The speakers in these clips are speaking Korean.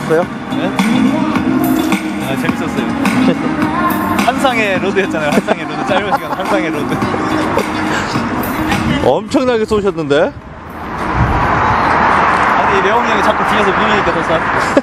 어떠셨어요? 네? 아, 재밌었어요. 한상의 로드였잖아요. 한상의 로드. 짧은 시간 한상의 로드. 엄청나게 쏘셨는데? 아니, 레옹 형이 자꾸 뒤에서 밀리니까 더 사.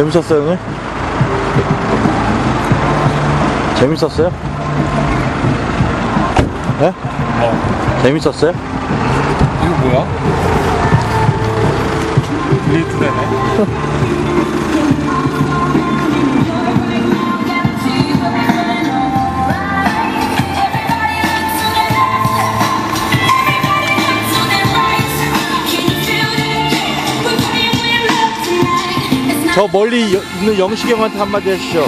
재밌었어요, 형님? 재밌었어요? 네? 어. 재밌었어요? 이거 뭐야? 리트네네. 저 멀리 여- 있는 영식이 형한테 한마디 해주시죠.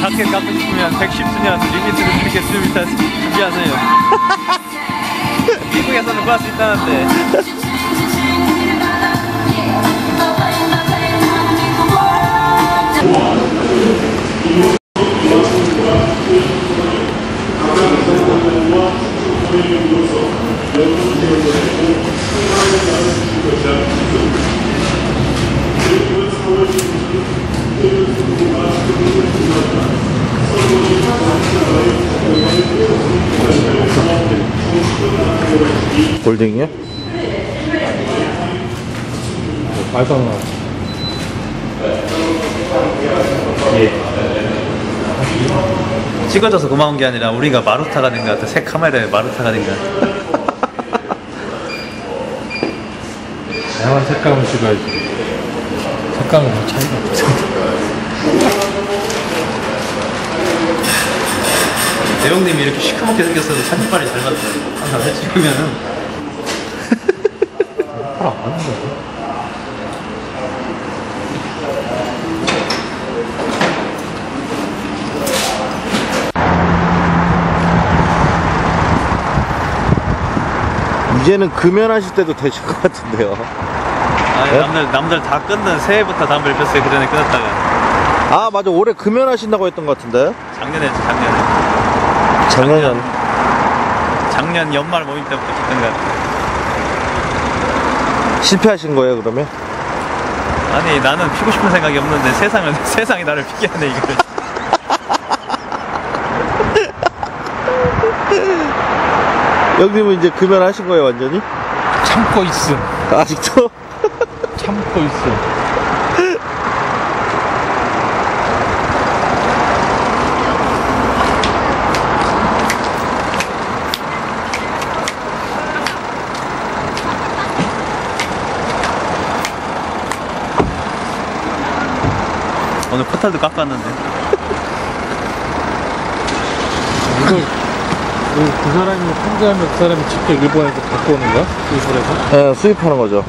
자켓 갖고 싶으면 110주년 리미티드 스니커 스리미터 준비하세요. 미국에서는 구할 수 있다는데. 골딩이요? 발광 나. 찍어져서 고마운 게 아니라 우리가 마루타가 된것 같아. 새 카메라에 마루타가 된것 같아. 다양한 색감을 찍어야지. 색감은 좀 차이가 없어. 대형님이 이렇게 시커멓게 생겼어도 사진빨이 잘 맞다. 항상 사진 찍으면은 팔안 맞는 거야? 이제는 금연하실 때도 되실 것 같은데요. 아니, 네? 남들 남들 다 끊는 새해부터 담배를 폈어요. 그 전에 끊었다가 아, 맞아. 올해 금연하신다고 했던 것 같은데. 작년에 했지 작년에 작년. 작년 연말 모임 때부터 폈던 것 같아. 실패하신 거예요, 그러면? 아니 나는 피고 싶은 생각이 없는데 세상은 세상이 나를 피게 하네 이거를. 형님은 이제 금연하신 거예요, 완전히? 참고 있음. 아직도? 참고 있음. 오늘 포탈도 깎았는데. 이걸 그, 그 사람이 혼자 하면 그 사람이 직접 일본에서 갖고 오는 거야? 수입을 해서? 네, 수입하는 거죠.